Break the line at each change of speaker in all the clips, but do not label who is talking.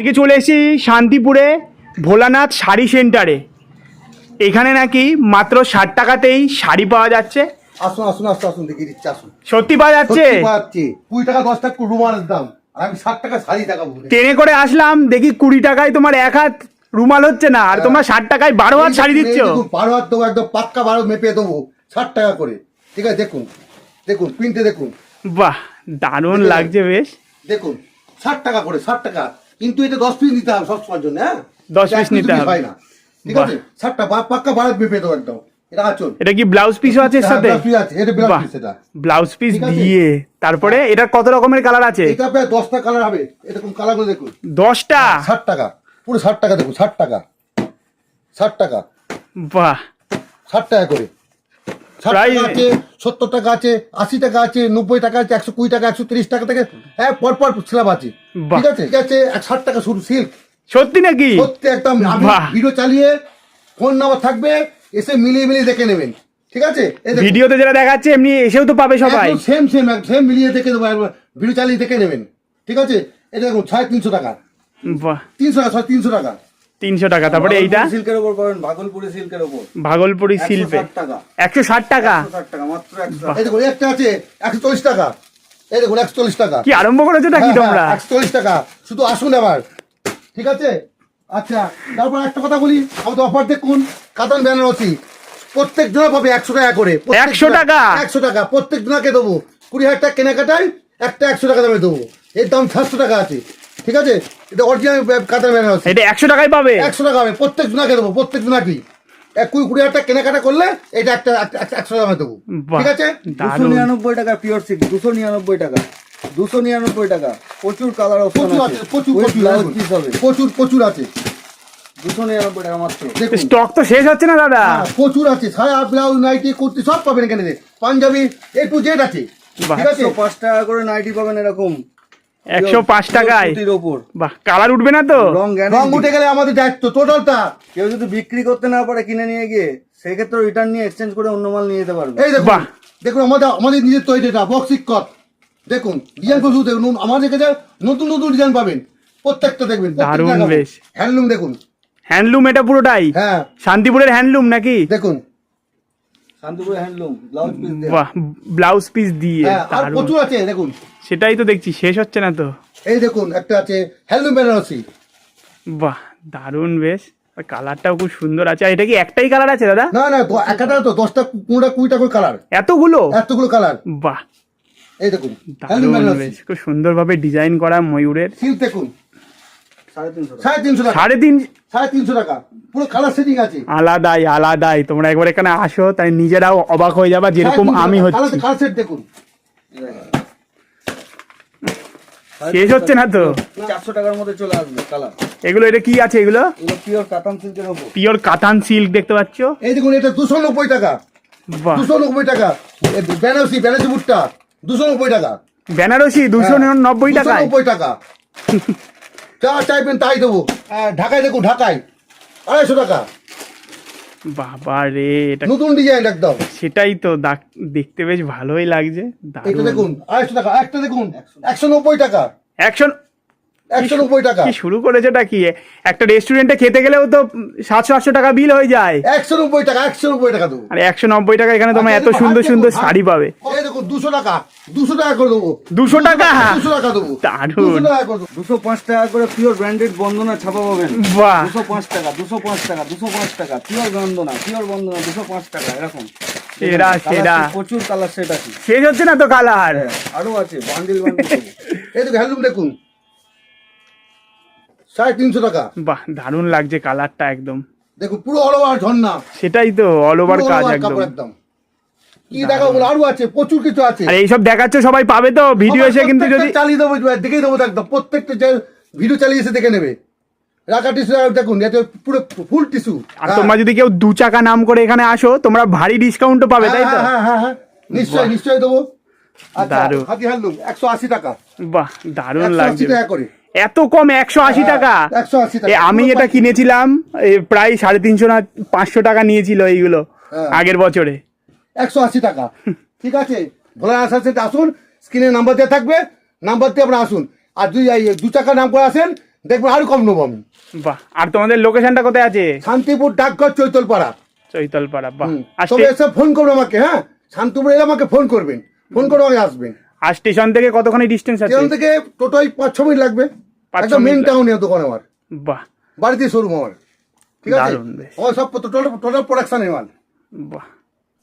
আজকে চলে এসেছি শান্তিপুরে ভোলানাথ শাড়ি সেন্টারে। এখানে নাকি মাত্র ষাট টাকাতেই শাড়ি পাওয়া যাচ্ছে।
আসুন আসুন আসুন আসুন দেখিয়ে দিচ্ছি আসুন।
সত্যি পাওয়া যাচ্ছে?
সত্যি কুড়ি টাকা দশ টাকা রুমালের দাম। আর আমি ষাট টাকা শাড়ি টাকা বলে
ট্রেনে করে আসলাম দেখি কুড়ি টাকায় তোমার এক হাত রুমাল হচ্ছে না আর তোমরা ষাট টাকায় বারো হাত শাড়ি দিচ্ছ?
বারো হাত দেবো একদম পাক্কা বারো মেপে দেবো ষাট টাকা করে। ঠিক আছে দেখুন দেখুন প্রিন্টে দেখুন।
বাহ দারুণ লাগছে বেশ।
দেখুন ষাট টাকা করে ষাট টাকা। কিন্তু এটা দশ পিস নিতে হবে সবসময়ের জন্য হ্যাঁ?
10 piece
এক
নিতে হবে।
হয় না। ঠিক আছে? বা- পাক্কা মেপে দেবো একদম। এটা
কি ব্লাউজ পিসও আছে এর
হ্যাঁ,
সাথে? ব্লাউজ পিস দিয়ে। তারপরে এটা কত রকমের কালার আছে?
এটা প্রায় দশটা কালার হবে। এরকম দেখুন।
দশটা?
ষাট টাকা। পুরো ষাট টাকা দেখুন ষাট টাকা। ষাট টাকা।
বাহ।
ষাট টাকা করে।
প্রায়-
আছে সত্তর টাকা আছে আশি টাকা আছে নব্বই টাকা আছে একশো কুড়ি টাকা একশো তিরিশ টাকা থেকে হ্যাঁ পরপর স্ল্যাব আছে। ঠিক আছে? ঠিক আছে ষাট টাকা শুরু সিল্ক
সত্যি নাকি?
সত্যি একদম। ভিডিও চালিয়ে ফোন নাম্বার থাকবে এসে মিলিয়ে মিলিয়ে দেখে নেবেন। ঠিক আছে?
ভিডিওতে যেটা দেখাচ্ছে এমনি এসেও তো পাবে সবাই।
সেম সেম সেম মিলিয়ে দেখে দেবো ভিডিও চালিয়ে দেখে নেবেন। ঠিক আছে? এটা দেখুন সাড়ে তিনশো টাকা। তিনশো টাকা সাড়ে তিনশো টাকা।
তিনশো টাকা। তারপরে এইটা?
সিল্কের উপর করেন ভাগলপুরি সিল্কের উপর।
ভাগলপুরি শিল্পে
160 টাকা।
একশো ষাট টাকা?
মাত্র একশো
একটা আছে একশো চল্লিশ টাকা। এই দেখুন একশো চল্লিশ টাকা।
কি আরম্ভ করেছ নাকি তোমরা?
একশো চল্লিশ টাকা। শুধু আসুন এবার। ঠিক আছে? আচ্ছা তারপর একটা কথা বলি। আমাদের অফার দেখুন কাতান বেনারসি। প্রত্যেক জনা পাবে একশো টাকা করে।
100 টাকা?
একশো টাকা। প্রত্যেক জনাকে দেবো? কুড়ি হাজার টাকা কেনাকাটায় একটা একশো টাকা দামে দেবো। এর দাম সাতশো টাকা আছে। ঠিক আছে? এটা অরিজিনাল কাতান বেনারসি
এটা একশো টাকায় পাবে।
একশো টাকা হবে প্রত্যেক জনাকে দেবো প্রত্যেক জনাকেই। এক কুড়ি কুড়ি হাজার টাকা কেনাকাটা করলে এটা একটা একশো টাকা দেবো। ঠিক আছে?
দুশো নিরানব্বই টাকা পিওর সিল্ক দুশো নিরানব্বই টাকা। দুশো নিরানব্বই টাকা। প্রচুর কালার অপশন
প্রচুর
আছে।
প্রচুর প্রচুর প্রচুর প্রচুর আছে।
দুশো নিরানব্বই টাকা মাত্র।
স্টক তো শেষ হচ্ছে না দাদা?
হ্যাঁ, প্রচুর আছে। সায়া ব্লাউজ নাইটি কুর্তি সব পাবেন এখানে। পাঞ্জাবি এ টু জেড আছে। ঠিক আছে?
পাঁচ টাকা করে নাইটি পাবেন এরকম।
একশো পাঁচ টাকায়।
ওপর।
বাহ কালার উঠবে না তো?
রং
রং উঠে গেলে আমাদের দায়িত্ব টোটালটা
কেউ যদি বিক্রি করতে না পারে কিনে নিয়ে গিয়ে সেক্ষেত্রে রিটার্ন নিয়ে এক্সচেঞ্জ করে অন্য মাল নিয়ে যেতে পারবে।
এই দেখুন
বাহ।
দেখুন আমাদের আমাদের নিজের তৈরি এটা বক্স কট দেখুন ডিজাইন প্রচুর দেখুন আমাদের কাছে নতুন নতুন ডিজাইন পাবেন। প্রত্যেকটা দেখবেন
দারুণ বেশ।
হ্যান্ডলুম দেখুন।
হ্যান্ডলুম এটা পুরোটাই?
হ্যাঁ।
শান্তিপুরের হ্যান্ডলুম নাকি?
দেখুন
শান্তিপুর হ্যান্ডলুম ব্লাউজ পিস
বাহ ব্লাউজ পিস দিয়ে
হ্যাঁ আর
দারুণ।
প্রচুর আছে দেখুন।
সেটাই তো দেখছি শেষ হচ্ছে না তো।
এই দেখুন একটা আছে হ্যান্ডলুম বেনারসি
বাহ দারুণ বেশ। কালারটাও খুব সুন্দর আছে। আর এটা কি একটাই কালার আছে দাদা?
না না দ- একটা তো দশটা পনেরোটা কুড়িটা করে কালার
এতগুলো?
এতগুলো কালার
বাহ।
এই দেখুন হ্যান্ডলুম
দারুণ
বেনারসি
বেশ। খুব সুন্দরভাবে ডিজাইন করা ময়ূরের।
সিল্ক দেখুন।
সাড়ে তিনশো টাকা।
সাড়ে টাকা।
তিন
সাড়ে তিনশো টাকা। পুরো কালার সেটিং আছে।
আলাদাই আলাদাই। তোমরা একবার এখানে আসো তাই নিজেরাও অবাক হয়ে যাবা যেরকম আমি হচ্ছি।
কালার সেট দেখুন।
শেষ হচ্ছে না তো?
চারশো টাকার মধ্যে চলে আসবে কালার
এগুলো এটা কি আছে এগুলো?
পিওর কাতান সিল্কের ওপর
পিওর কাতান সিল্ক দেখতে পাচ্ছ?
এই দেখুন এটা দুশো নব্বই টাকা। দুশো নব্বই টাকা। বেনারসি বেনারসি বুটটা। দুশো নব্বই টাকা।
বেনারসি দুশো নব্বই টাকায়?
নব্বই টাকা। যা চাইবেন তাই দেবো। ঢাকায় দেখুন ঢাকায়। আড়াইশো টাকা।
বাবা রে এটা
নতুন ডিজাইন একদম।
সেটাই তো দেখতে বেশ ভালোই লাগছে
এটা দেখুন আড়াইশো টাকা একটা দেখুন একশো নব্বই টাকা।
একশো
একশো নব্বই টাকা।
কি শুরু করেছেটা কি? একটা রেস্টুরেন্টে খেতে গেলেও তো সাতশো আটশো টাকা বিল হয়ে যায়।
একশো নব্বই টাকা একশো নব্বই টাকা দেবো।
আর একশো নব্বই টাকা এখানে তোমরা এত
আচ্ছা,
সুন্দর সুন্দর শাড়ি পাবে।
এই দেখুন দুশো টাকা দুশো টাকা করে দেবো।
দুশো টাকা?
দুশো টাকা দেবো।
দারুণ।
দুশো টাকা করে দেবো।
দুশো পাঁচ টাকা করে পিওর ব্র্যান্ডেড বন্দনা ছাপা পাবেন।
বাহ।
দুশো পাঁচ টাকা দুশো পাঁচ টাকা দুশো পাঁচ টাকা পিওর বন্দনা পিওর বন্দনা দুশো পাঁচ টাকা এরকম।
সেরা, সেরা।
প্রচুর কালার সেট আছে।
শেষ হচ্ছে না তো কালার
হ্যাঁ, আরও আছে বান্ডিল বান্ডিল
এই হ্যান্ডলুম দেখুন। সাড়ে তিনশো টাকা।
বাহ দারুণ লাগছে কালারটা একদম।
দেখুন পুরো অল ওভার ঝর্ণা।
সেটাই তো অল ওভার কাজ একদম।
কি দেখা আরও আছে প্রচুর কিছু আছে।
আর এইসব দেখাচ্ছ সবাই পাবে তো? ভিডিও এসে কিন্তু যদি
চালিয়ে দেবো দেখেই দেবো একদম। প্রত্যেকটা যে ভিডিও চালিয়ে এসে দেখে নেবে। রাখা টিস্যু দেখুন পুরো ফুল টিস্যু
আর তোমরা যদি কেউ দু চাকা নাম করে এখানে আসো তোমরা ভারী ডিসকাউন্টও পাবে তাই তো?
হ্যাঁ হ্যাঁ হ্যাঁ নিশ্চয়ই নিশ্চয়ই দেবো। আচ্ছা
দারুণ।
হাতি হ্যান্ডলুম একশো আশি টাকা।
বাহ দারুণ লাগছে।
টাকা করে।
এত কম একশো আশি টাকা?
একশো আশি
আমি এটা কিনেছিলাম প্রায় সাড়ে তিনশো না পাঁচশো টাকা নিয়েছিল এইগুলো
হ্যাঁ।
আগের বছরে।
একশো আশি টাকা। ঠিক আছে? ভোলা আসার আসুন স্ক্রিনে নাম্বার দেওয়া থাকবে নাম্বার দিয়ে আপনারা আসুন। আর দুই দু চাকা নাম করে আসেন দেখবেন আরও কম নেব আমি।
বাহ আর তোমাদের লোকেশনটা কোথায় আছে?
শান্তিপুর ডাকঘর চৈতলপাড়া।
চৈতলপাড়া বাহ
তবে এসে ফোন করবেন আমাকে হ্যাঁ? শান্তিপুর এলে আমাকে ফোন করবেন। ফোন করে আমাকে আসবেন।
আর স্টেশন থেকে কতখানি ডিস্টেন্স আছে?
সেখান থেকে টোটাল পাঁচ ছ মিনিট লাগবে। একদম মেন টাউনে দোকান আমার।
বাহ।
বাড়িতে শোরুম আমার। ঠিক আছে। আমার সব টোটাল টোটাল প্রোডাকশন মাল।
বাহ।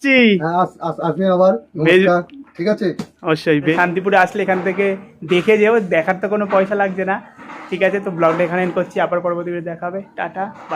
জি
হ্যাঁ আস- আস- আসবেন আবার নমস্কার। ঠিক আছে?
অবশ্যই শান্তিপুরে আসলে এখান থেকে দেখে যেও দেখার তো কোনো পয়সা লাগছে না। ঠিক আছে তো ব্লগটা এখানে করছি। আবার পরবর্তী দেখাবে টাটা বাই